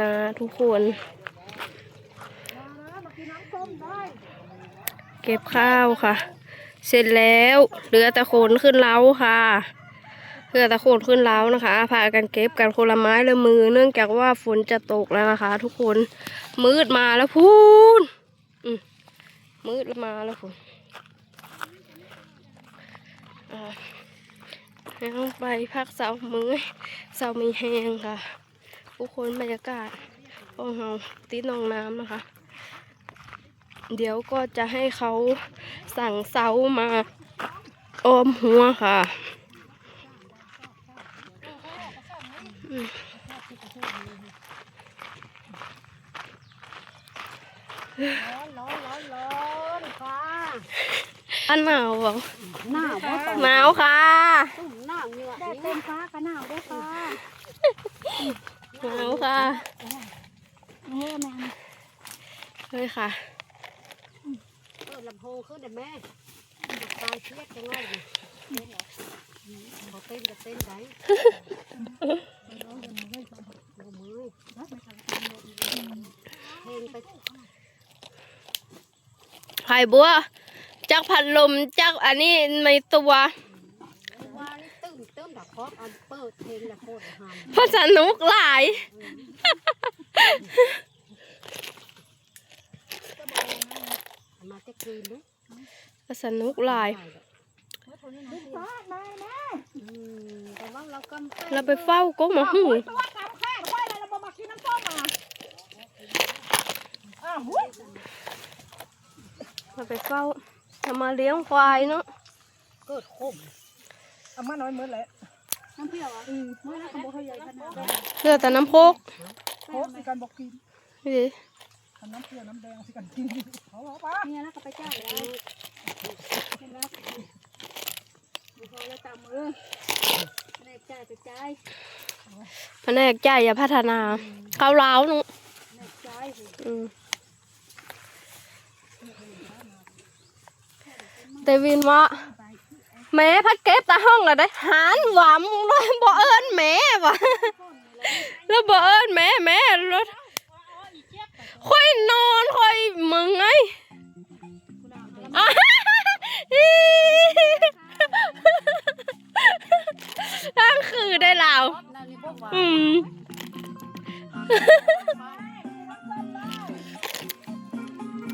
นะทุกคน เก็บข้าวค่ะ เสร็จแล้วเหลือแต่โคนขึ้นเล้าค่ะเหลือแต่โคนขึ้นเล้านะคะพากันเก็บกันคนละไม้ละมือ เนื่องจากว่าฝนจะตกแล้วนะคะ ทุกคนมืดมาแล้วพูนมืดมาแล้วฝนแล้วไปพักเสามือเสามีแหงค่ะ ทุกคนบรรยากาศโอ้โหติดหนองน้ำนะคะ เดี๋ยวก็จะให้เขาสั่งเสามาออมหัวค่ะอืมร้อนร้อนร้อนร้อนค่ะอันหนาวเหรอหนาวบ่ต้องหนาวค่ะตุ่มหนาวเหงื่อได้เต็มฟ้าก็หนาวด้วยค่ะ หนาวค่ะเออแม่เฮ้ยค่ะเออลำโพงขึ้นได้แม่ตายเครียดจังเลยพอเต้นก็เต้นได้เอามือเพลงไปไผ่บัวจักพัดลมจักอันนี้ในตัวว่านี่ตึ้ มตึ้มดักคอกอันเปิดเพลงละโคตรหามเพราะสนุกหลาย มาจะคืนด้วยสนุกหลายอืมแต่ว่าเราก็เราไปเฝ้าก็มาหูว่าทำแค่ว่าอะไรเราบอกมากินน้ำส้มมาอ้าวหุ้ยเราไปเฝ้าทำมาเลี้ยงควายเนาะ เกิดขมเอามาน้อยเหมือนแหละ น้ำเปรี้ยวอะอืมเมื่อไรขโมยเขาใหญ่ขนาดนั้นเหลือแต่น้ำโคกโค้กสิกันบอกกินนี่ดิทำน้ำเปรี้ยวน้ำแดงสิกันกินเขาบอกว่าเนี่ยนะก็ไปจ้างแล้วเห็นไหมพอแล้วตามมือแม่จ่ายไปจ่ายแผนกใจอย่าพัฒนาเขาวเล้าวนุแม่จ่ายอืมแต่วินว่า แม่พัดเก็บตาห้องอะได้หานหวามเลยบ่เอิญแม่วะแล้วบ่เอิญแม่แม่รถค่อยนอนค่อยมึงไงอะตั้งคือได้แล้วนั่นนี่พวกว่าอืม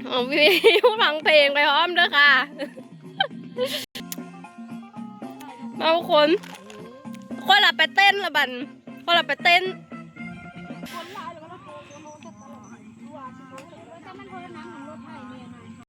ของพี่ฟังเพลงไปพร้อมด้วยค่ะ เอาคนคนละไปเต้นละบันคนละไปเต้นแต่มันเพิ่นนั่งรถไถนี่